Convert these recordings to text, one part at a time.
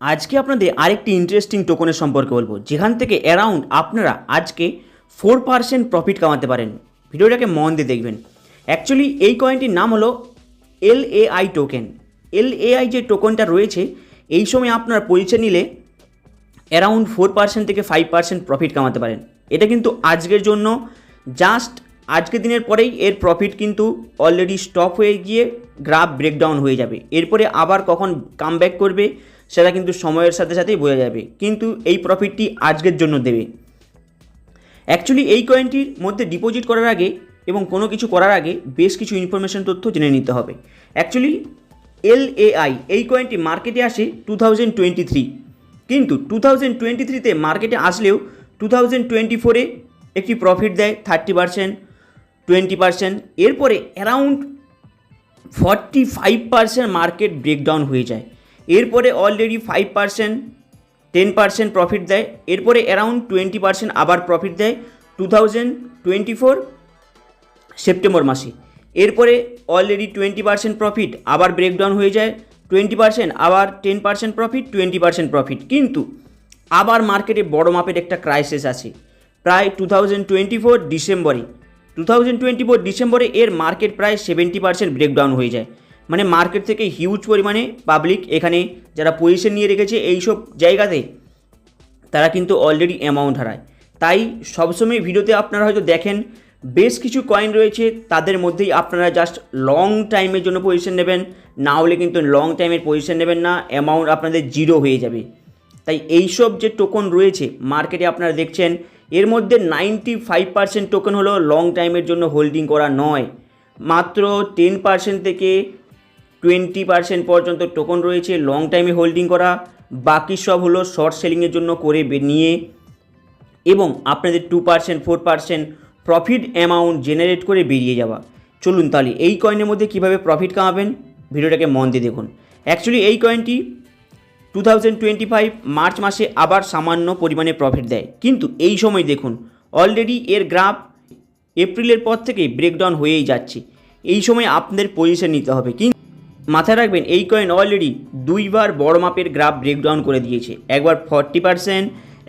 আজকে আপনাদের আরেকটি ইন্টারেস্টিং টোকনের সম্পর্কে বলব। যেখান থেকে অ্যারাউন্ড আপনারা আজকে ফোর পার্সেন্ট প্রফিট কামাতে পারেন। ভিডিওটাকে মন দিয়ে দেখবেন। অ্যাকচুয়ালি এই কয়েনটির নাম হলো L AI token L AI যে টোকনটা রয়েছে, এই সময় আপনার পরিচয় নিলে অ্যারাউন্ড ফোর পার্সেন্ট থেকে ফাইভ পার্সেন্ট প্রফিট কামাতে পারেন। এটা কিন্তু আজকের জন্য জাস্ট আজকের দিনের পরেই এর প্রফিট কিন্তু অলরেডি স্টপ হয়ে গিয়ে গ্রাফ ব্রেকডাউন হয়ে যাবে। এরপরে আবার কখন কামব্যাক করবে সেটা কিন্তু সময়ের সাথে সাথেই বোঝা যাবে। কিন্তু এই প্রফিটটি আজকের জন্য দেবে। অ্যাকচুয়ালি এই কয়েনটির মধ্যে ডিপোজিট করার আগে এবং কোনো কিছু করার আগে বেশ কিছু ইনফরমেশন তথ্য জেনে নিতে হবে। অ্যাকচুয়ালি এল এআই এই কয়েনটি মার্কেটে আসে টু থাউজেন্ড টোয়েন্টি থ্রি কিন্তু টু থাউজেন্ড টোয়েন্টি থ্রিতে মার্কেটে আসলেও টু থাউজেন্ড টোয়েন্টি ফোরে একটি প্রফিট দেয় থার্টি পার্সেন্ট টোয়েন্টি পার্সেন্ট এরপরে around forty five percent market breakdown হয়ে যায়। এরপরে already five percent ten percent profit দেয়। এরপরে অ্যারাউন্ড টোয়েন্টি পার্সেন্ট আবার প্রফিট দেয় two thousand twenty four September মাসে। এরপরে অলরেডি টোয়েন্টি পার্সেন্ট প্রফিট আবার ব্রেকডাউন হয়ে যায়। টোয়েন্টি পার্সেন্ট আবার ten percent profit twenty percent profit কিন্তু আবার মার্কেটে বড় মাপের একটা ক্রাইসিস আছে। প্রায় টু থাউজেন্ড টোয়েন্টি ফোর ডিসেম্বরে। টু থাউজেন্ড টোয়েন্টি ফোর ডিসেম্বরে এর মার্কেট প্রায় সেভেন্টি পার্সেন্ট ব্রেকডাউন হয়ে যায়। মানে মার্কেট থেকে হিউজ পরিমাণে পাবলিক এখানে যারা পজিশন নিয়ে রেখেছে এইসব জায়গাতে, তারা কিন্তু অলরেডি অ্যামাউন্ট হারায়। তাই সবসময় ভিডিওতে আপনারা হয়তো দেখেন, বেশ কিছু কয়েন রয়েছে, তাদের মধ্যেই আপনারা জাস্ট লং টাইমের জন্য পজিশন নেবেন। না হলে কিন্তু লং টাইমের পজিশন নেবেন না অ্যামাউন্ট আপনাদের জিরো হয়ে যাবে। তাই এইসব যে টোকন রয়েছে মার্কেটে আপনারা দেখছেন, এর মধ্যে নাইনটি ফাইভ পার্সেন্ট টোকন হলো লং টাইমের জন্য হোল্ডিং করা নয়। মাত্র টেন পার্সেন্ট থেকে টোয়েন্টি পার্সেন্ট পর্যন্ত টোকন রয়েছে লং টাইমে হোল্ডিং করা। বাকি সব হলো শর্ট সেলিংয়ের জন্য করে নিয়ে। এবং আপনাদের two percent four percent profit amount generate করে বেরিয়ে যাওয়া। চলুন তাহলে, এই কয়েনের মধ্যে কীভাবে প্রফিট কামাবেন? ভিডিওটাকে মন দিয়ে দেখুন। অ্যাকচুয়ালি এই কয়েনটি two thousand twenty five March মাসে আবার সামান্য পরিমাণে প্রফিট দেয়। কিন্তু এই সময় দেখুন অলরেডি এর গ্রাফ এপ্রিলের পর থেকে ব্রেকডাউন হয়েই যাচ্ছে। এই সময় আপনাদের পজিশন নিতে হবে। কিন্তু মাথায় রাখবেন, এই কয়েন অলরেডি দুইবার বড় মাপের গ্রাফ ব্রেকডাউন করে দিয়েছে। একবার ফর্টি পার্সেন্ট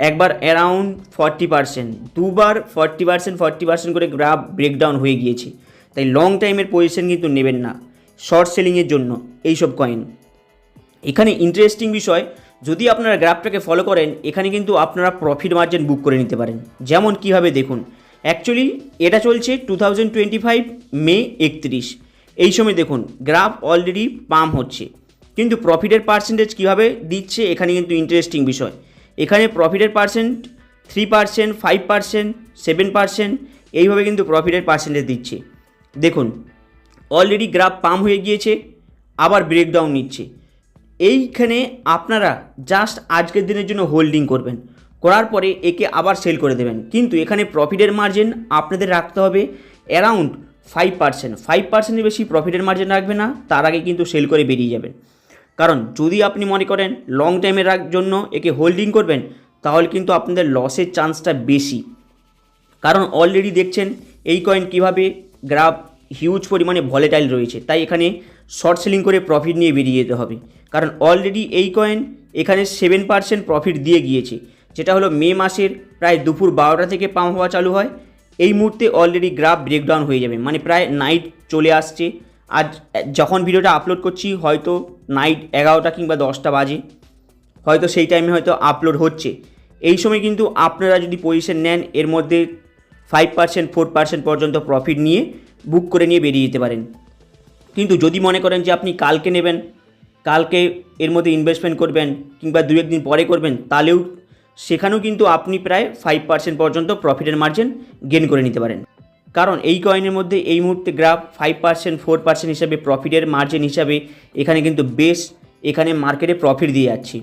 একবার অ্যারাউন্ড ফর্টি পার্সেন্ট দুবার ফর্টি পার্সেন্ট ফর্টি পার্সেন্ট করে গ্রাফ ব্রেকডাউন হয়ে গিয়েছে। তাই লং টাইমের পজিশন কিন্তু নেবেন না শর্ট সেলিংয়ের জন্য এইসব কয়েন এখানে ইন্টারেস্টিং বিষয়, যদি আপনারা গ্রাফটাকে ফলো করেন, এখানে কিন্তু আপনারা প্রফিট মার্জিন বুক করে নিতে পারেন। যেমন কীভাবে দেখুন অ্যাকচুয়ালি এটা চলছে two thousand twenty five May একত্রিশ। এই সময় দেখুন গ্রাফ অলরেডি পাম্প হচ্ছে। কিন্তু প্রফিটের পার্সেন্টেজ কীভাবে দিচ্ছে, এখানে কিন্তু ইন্টারেস্টিং বিষয়। এখানে প্রফিটের percent three percent five percent seven percent এইভাবে কিন্তু প্রফিটের পার্সেন্টেজ দিচ্ছে। দেখুন অলরেডি গ্রাফ পাম্প হয়ে গিয়েছে, আবার ব্রেকডাউন নিচ্ছে। এইখানে আপনারা জাস্ট আজকের দিনের জন্য হোল্ডিং করবেন। করার পরে একে আবার সেল করে দেবেন। কিন্তু এখানে প্রফিটের মার্জিন আপনাদের রাখতে হবে অ্যারাউন্ড ফাইভ পার্সেন্ট ফাইভ পার্সেন্টের বেশি প্রফিটের মার্জিন রাখবে না, তার আগে কিন্তু সেল করে বেরিয়ে যাবেন। কারণ যদি আপনি মনে করেন লং টাইমের জন্য একে হোল্ডিং করবেন, তাহলে কিন্তু আপনাদের লসের চান্সটা বেশি। কারণ অলরেডি দেখছেন এই কয়েন কীভাবে গ্রাফ হিউজ পরিমাণে ভলেটাইল রয়েছে, তাই এখানে শর্ট সেলিং করে প্রফিট নিয়ে বেরিয়ে যেতে হবে। কারণ অলরেডি এই কয়েন এখানে সেভেন পার্সেন্ট প্রফিট দিয়ে গিয়েছে, যেটা হলো মে মাসের প্রায় দুপুর বারোটা থেকে পাম্প হওয়া চালু হয়। এই মুহূর্তে অলরেডি গ্রাফ ব্রেকডাউন হয়ে যাবে। মানে প্রায় নাইট চলে আসছে। আজ, যখন ভিডিওটা আপলোড করছি, হয়তো নাইট এগারোটা কিংবা দশটা বাজে। হয়তো সেই টাইমে হয়তো আপলোড হচ্ছে। এই সময় কিন্তু আপনারা যদি পজিশন নেন, এর মধ্যে ফাইভ পার্সেন্ট ফোর পার্সেন্ট পর্যন্ত প্রফিট নিয়ে বুক করে নিয়ে বেরিয়ে যেতে পারেন। কিন্তু যদি মনে করেন যে আপনি কালকে নেবেন, কালকে এর মধ্যে ইনভেস্টমেন্ট করবেন কিংবা দু একদিন পরে করবেন, তাহলেও সেখানেও কিন্তু আপনি প্রায় ফাইভ পার্সেন্ট পর্যন্ত প্রফিটের মার্জিন গেন করে নিতে পারেন। কারণ এই কয়েনের মধ্যে এই মুহূর্তে graph five percent four percent হিসাবে প্রফিটের মার্জিন হিসাবে এখানে কিন্তু বেশ এখানে মার্কেটে প্রফিট দিয়ে যাচ্ছি।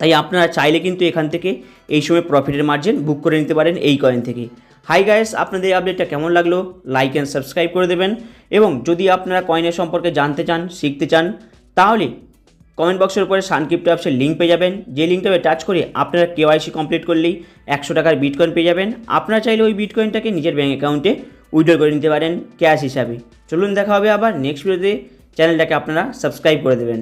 তাই আপনারা চাইলে কিন্তু এখান থেকে এই সময় প্রফিটের মার্জিন বুক করে নিতে পারেন এই কয়েন থেকে। হাই গাইস আপনাদের আপডেটটা কেমন লাগল? লাইক অ্যান্ড সাবস্ক্রাইব করে দেবেন। এবং যদি আপনারা কয়েনের সম্পর্কে জানতে চান, শিখতে চান, তাহলে কমেন্ট বক্সের উপরে সানক্রিপ্ট অ্যাপসের লিঙ্ক পেয়ে যাবেন। যে লিঙ্কটাকে টাচ করে আপনারা কেওয়াইসি কমপ্লিট করলেই একশো টাকার বিটকয়েন পেয়ে যাবেন। আপনারা চাইলে ওই বিটকয়েনটাকে নিজের ব্যাঙ্ক অ্যাকাউন্টে উইড্রো করে নিতে পারেন ক্যাশ হিসাবে। চলুন দেখা হবে আবার নেক্সট ভিডিওতে চ্যানেলটাকে আপনারা সাবস্ক্রাইব করে দেবেন।